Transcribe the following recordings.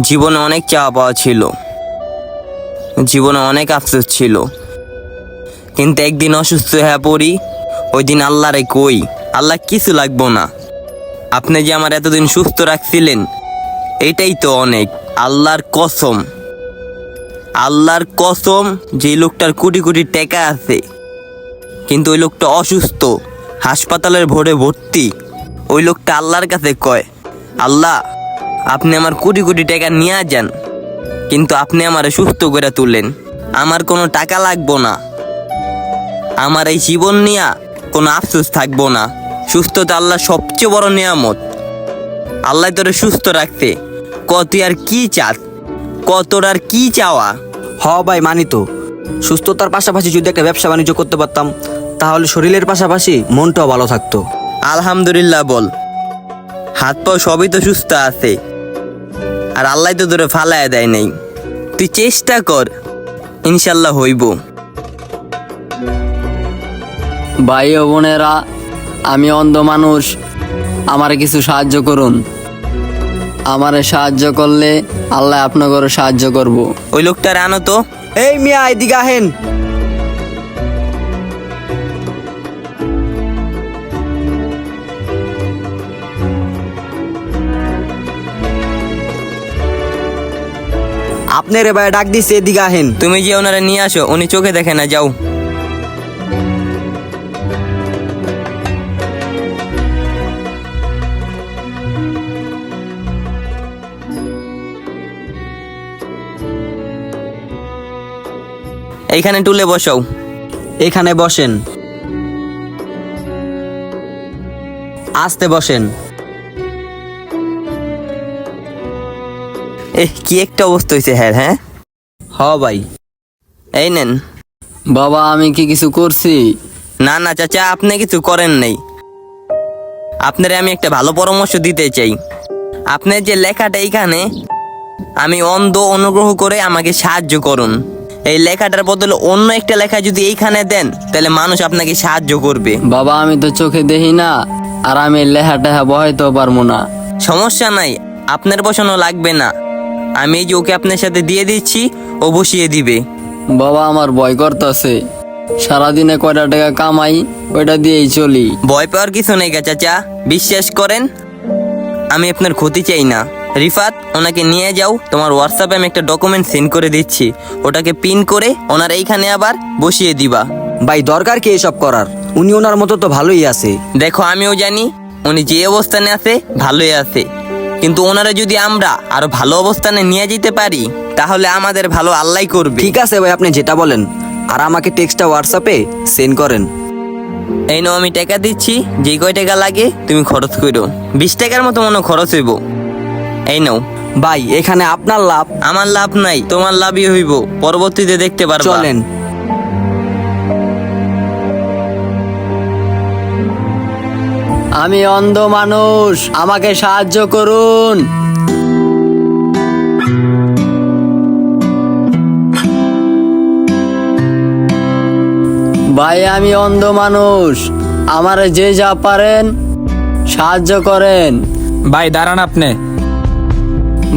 জীবনে অনেক চাওয়া পাওয়া ছিল। জীবনে অনেক আফসোস ছিল। কিন্তু একদিন অসুস্থ হয়ে পড়ি ওই দিন আল্লাহরে কই, আল্লাহ কিছু লাগবো না। আপনি যে আমার এতদিন সুস্থ রাখছিলেন, এটাই তো অনেক, আল্লাহর কসম। আল্লাহর কসম যে লোকটার কোটি কোটি টাকা আছে। কিন্তু ওই লোকটা অসুস্থ, হাসপাতালের ভোরে ভর্তি। ওই লোকটা আল্লাহর কাছে কয়, আল্লাহ আপনি আমার কোটি কোটি টাকা নিয়ে যান। কিন্তু আপনি আমারে সুস্থ করে তুললেন। আমার কোনো টাকা লাগবো না। আমার এই জীবন নিয়ে কোনো আফসোস থাকব না। সুস্থতা আল্লাহ সবচেয়ে বড় নিয়ামত। আল্লাহ তোরে সুস্থ রাখতে কত আর কি চাস? কতর আর কি চাওয়া? হ ভাই মানি তো। সুস্থতার পাশাপাশি যদি একটা ব্যবসা বাণিজ্য করতে পারতাম তাহলে শরীরের পাশাপাশি মনটাও ভালো থাকতো। আলহামদুলিল্লাহ বল। হাত পাও সবই তো সুস্থ আছে। আর আল্লাহ তো তোরে ফালায় দেয় নাই। তুই চেষ্টা কর ইনশাল্লাহ হইব। ভাই ও বোনেরা আমি অন্ধ মানুষ আমার কিছু সাহায্য করুন। আমারে সাহায্য করলে আল্লাহ আপনাকে সাহায্য করব। ওই লোকটার আনো তো। এই মিয়া এদিকে আহেন। আপনার এবার ডাক দিচ্ছে এদিকে আহেন। তুমি যে ওনারা নিয়ে আসো উনি চোখে দেখে না যাও। এইখানে টুলে বসাও। এখানে বসেন। আস্তে বসেন। এ কি একটা অবস্থা হয়েছে হ্যাঁ হ্যাঁ? হ ভাই। এই নেন। বাবা আমি কি কিছু করছি? না না চাচা আপনি কিছু করেন নাই। আপনারে আমি একটা ভালো পরামর্শ দিতে চাই। আপনার যে লেখাটা এইখানে আমি অন্ধ অনুগ্রহ করে আমাকে সাহায্য করুন। এই লেখাটার বদলে অন্য একটা লেখা যদি এইখানে দেন তাহলে মানুষ আপনাকে সাহায্য করবে। বাবা আমি তো চোখে দেখি না আর আমি লেহা টেহা বহাইতেও পারব না। সমস্যা নাই আপনার বসানো লাগবে না। আমি এই যে ওকে আপনার সাথে দিয়ে দিচ্ছি ও বসিয়ে দিবে। বাবা আমার ভয় করতেছে। সারাদিনে কয়টা টাকা কামাই ওইটা দিয়েই চলি। ভয় পাওয়ার কিছু নেই গা চাচা বিশ্বাস করেন? আমি আপনার ক্ষতি চাই না। রিফাত ওনাকে নিয়ে যাও তোমার হোয়াটসঅ্যাপে আমি একটা ডকুমেন্ট সেন্ড করে দিচ্ছি। ওটাকে পিন করে ওনার এইখানে আবার বসিয়ে দিবা। ভাই দরকার কি এসব করার? উনি ওনার মতো তো ভালোই আছে। দেখো আমিও জানি উনি যে অবস্থানে আছে ভালোই আছে। কিন্তু ওনারা যদি আমরা আরও ভালো অবস্থানে নিয়ে যেতে পারি তাহলে আমাদের ভালো আল্লাহ করবে। ঠিক আছে ভাই আপনি যেটা বলেন। আর আমাকে টেক্সটটা হোয়াটসঅ্যাপে সেন্ড করেন। এই নাও আমি টাকা দিচ্ছি। যে কয় টাকা লাগে তুমি খরচ করো। বিশ টাকার মতো মনে খরচ হইব। এই নাও। ভাই এখানে আপনার লাভ। আমার লাভ নাই তোমার লাভই হইব। পরবর্তীতে দেখতে পারবা। চলেন। আমি অন্ধ মানুষ আমাকে সাহায্য করুন। ভাই আমি অন্ধ মানুষ আমারে যে যা পারেন সাহায্য করেন। ভাই দাঁড়ান আপনি।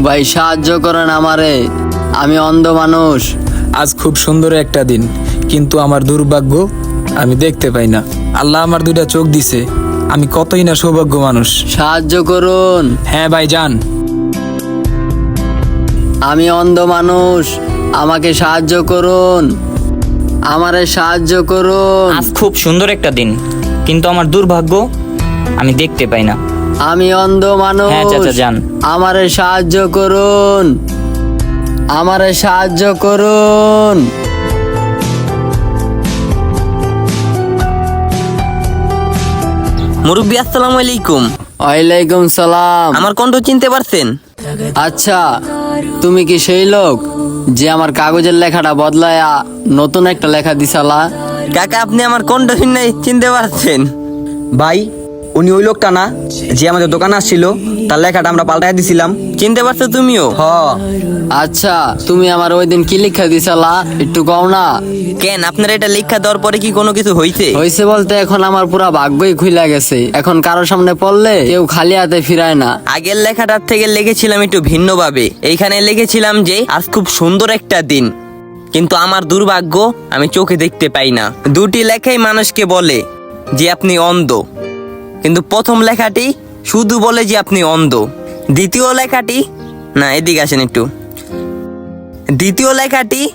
ভাই সাহায্য করেন আমারে আমি অন্ধ মানুষ। আজ খুব সুন্দর একটা দিন কিন্তু আমার দুর্ভাগ্য আমি দেখতে পাই না। আল্লাহ আমার দুইটা চোখ দিছে। আমি কতই না সৌভাগ্য মানুষ। সাহায্য করুন। হ্যাঁ ভাই যান। আমি অন্ধ মানুষ আমাকে সাহায্য করুন। আমারে সাহায্য করুন। আজ খুব সুন্দর একটা দিন কিন্তু আমার দুর্ভাগ্য আমি দেখতে পাই না। আমি অন্ধ মানুষ হ্যাঁ, চাচা, যান। আমারে সাহায্য করুন। আমারে সাহায্য করুন। মুরব্বী আসসালামু আলাইকুম। ওয়ালাইকুম সালাম। আমার কণ্ঠ চিনতে পারছেন? আচ্ছা তুমি কি সেই লোক যে আমার কাগজের লেখাটা বদলায়া নতুন একটা লেখা দিছালা? কাকা আপনি আমার কণ্ঠ শুনে চিনতে পারছেন। ভাই উনি ওই লোকটা না যে আমাদের দোকানে আসছিল তার লেখাটা আমরা পাল্টাই দিছিলাম। চিনতে পারছ তুমিও? হ। আচ্ছা তুমি আমার ওই দিন কি লিখা দিছালা? একটু কও না। কেন আপনার এটা লেখা দেওয়ার পরে কি কোনো কিছু হয়েছে হয়েছে বলতে এখন আমার পুরা ভাগ্যই খুইলা গেছে। এখন কারোর সামনে পড়লে কেউ খালি হাতে ফিরায় না। আগের লেখাটার থেকে লিখেছিলাম একটু ভিন্নভাবে। এইখানে লিখেছিলাম যে আজ খুব সুন্দর একটা দিন। কিন্তু আমার দুর্ভাগ্য আমি চোখে দেখতে পাই না। দুটি লেখাই মানুষকে বলে যে আপনি অন্ধ। কিন্তু প্রথম লেখাটি শুধু বলে যে আপনি অন্ধ। দ্বিতীয় লেখাটি, না, এদিকে আসেন একটু। দ্বিতীয় লেখাটি,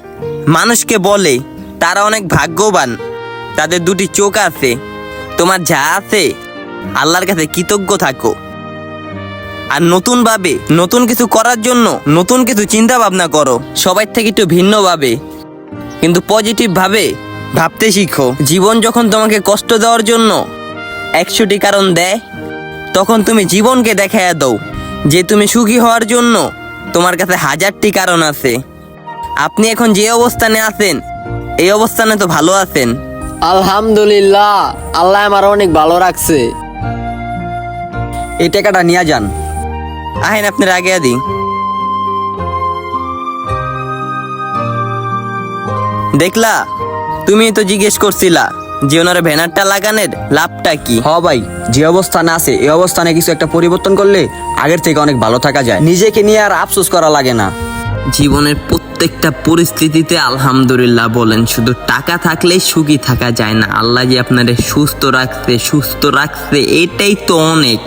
মানুষকে বলে, তারা অনেক ভাগ্যবান। তাদের দুটি চোখ আছে। তোমার যা আছে, আল্লাহর কাছে কৃতজ্ঞ থাকো। আর নতুন ভাবে নতুন কিছু করার জন্য নতুন কিছু চিন্তা ভাবনা করো। সবাই থেকে একটু ভিন্ন ভাবে কিন্তু পজিটিভ ভাবে ভাবতে শিখো। জীবন যখন তোমাকে কষ্ট দেওয়ার জন্য একশোটি কারণ দেয়। তখন তুমি জীবনকে দেখাইয়া দাও যে তুমি সুখী হওয়ার জন্য তোমার কাছে হাজারটি কারণ আছে। আপনি এখন যে অবস্থানে আছেন এই অবস্থানে তো ভালো আছেন। আলহামদুলিল্লাহ আল্লাহ আমার অনেক ভালো রাখছে। এই টাকাটা নিয়ে যান। আহেন আপনার আগে আদি। দেখলা তুমি তো জিজ্ঞেস করছিলা যে ওনার ব্যানারটা লাগানোর লাভটা কি? হ ভাই যে অবস্থানে আছে এই অবস্থানে কিছু একটা পরিবর্তন করলে আগের থেকে অনেক ভালো থাকা যায়। নিজেকে নিয়ে আর আফসোস করা লাগে না। জীবনের প্রত্যেকটা পরিস্থিতিতে আলহামদুলিল্লাহ বলেন শুধু টাকা থাকলেই সুখী থাকা যায় না। আল্লাহ যে আপনারে সুস্থ রাখতে সুস্থ রাখতে এটাই তো অনেক।